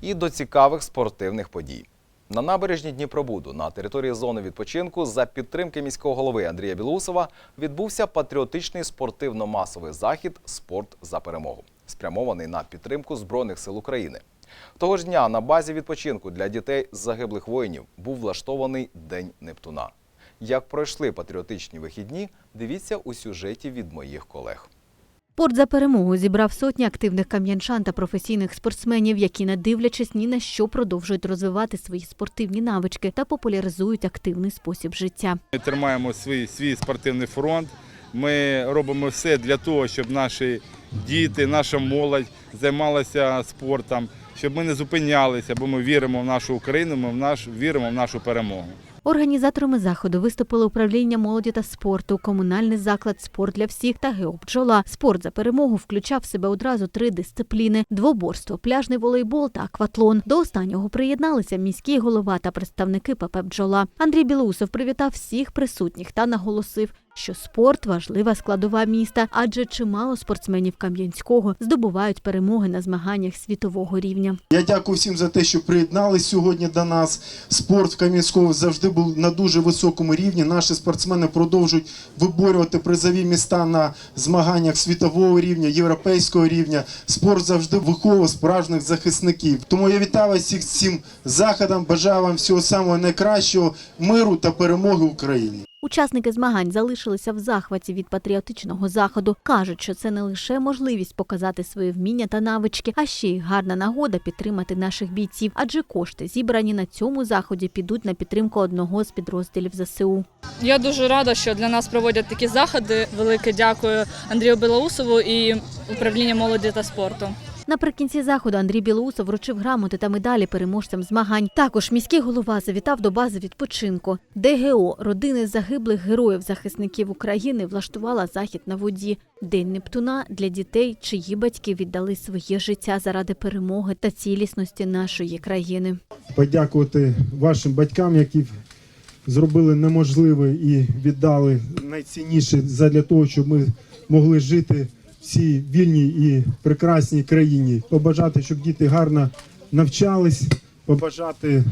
І до цікавих спортивних подій. На набережні Дніпробуду на території зони відпочинку за підтримки міського голови Андрія Білусова відбувся патріотичний спортивно-масовий захід Спорт за перемогу, спрямований на підтримку Збройних сил України. Того ж дня на базі відпочинку для дітей загиблих воїнів був влаштований День Нептуна. Як пройшли патріотичні вихідні, дивіться у сюжеті від моїх колег. Спорт за перемогу зібрав сотні активних кам'янчан та професійних спортсменів, які, не дивлячись ні на що, продовжують розвивати свої спортивні навички та популяризують активний спосіб життя. Ми тримаємо свій, свій спортивний фронт. Ми робимо все для того, щоб наші діти, наша молодь займалася спортом, щоб ми не зупинялися, бо ми віримо в нашу Україну, ми в наш, віримо в нашу перемогу. Організаторами заходу виступили управління молоді та спорту, комунальний заклад Спорт для всіх та «Геобджола». Спорт за перемогу включав в себе одразу три дисципліни: двоборство, пляжний волейбол та акватлон. До останнього приєдналися міський голова та представники ПП «Бджола». Андрій Білоусов привітав всіх присутніх та наголосив, що спорт важлива складова міста, адже чимало спортсменів Кам'янського здобувають перемоги на змаганнях світового рівня. Я дякую всім за те, що приєднались сьогодні до нас. Спорт в Кам'янському завжди був на дуже високому рівні. Наші спортсмени продовжують виборювати призові міста на змаганнях світового рівня, європейського рівня. Спорт завжди виховує справжніх захисників. Тому я вітаю вас всіх з цим заходом. Бажаю вам всього самого найкращого, миру та перемоги Україні. Учасники змагань залишилися в захваті від патріотичного заходу. кажуть, що це не лише можливість показати свої вміння та навички, а ще й гарна нагода підтримати наших бійців, адже кошти, зібрані на цьому заході, підуть на підтримку одного з підрозділів ЗСУ. Я дуже рада, що для нас проводять такі заходи. Велике дякую Андрію Білоусову і управління молоді та спорту. Наприкінці заходу Андрій Білоусов вручив грамоти та медалі переможцям змагань. Також міський голова завітав до бази відпочинку. ДГО родини загиблих героїв захисників України влаштувала захід на воді. День Нептуна для дітей, чиї батьки віддали своє життя заради перемоги та цілісності нашої країни. подякувати вашим батькам, які зробили неможливе і віддали найцінніше для того, щоб ми могли жити цій вільній і прекрасній країні. Побажати, щоб діти гарно навчались, побажати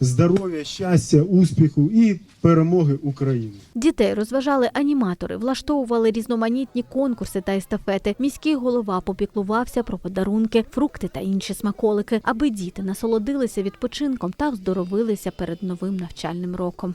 здоров'я, щастя, успіху і перемоги України. Дітей розважали аніматори, влаштовували різноманітні конкурси та естафети. Міський голова попіклувався про подарунки, фрукти та інші смаколики, аби діти насолодилися відпочинком та оздоровилися перед новим навчальним роком.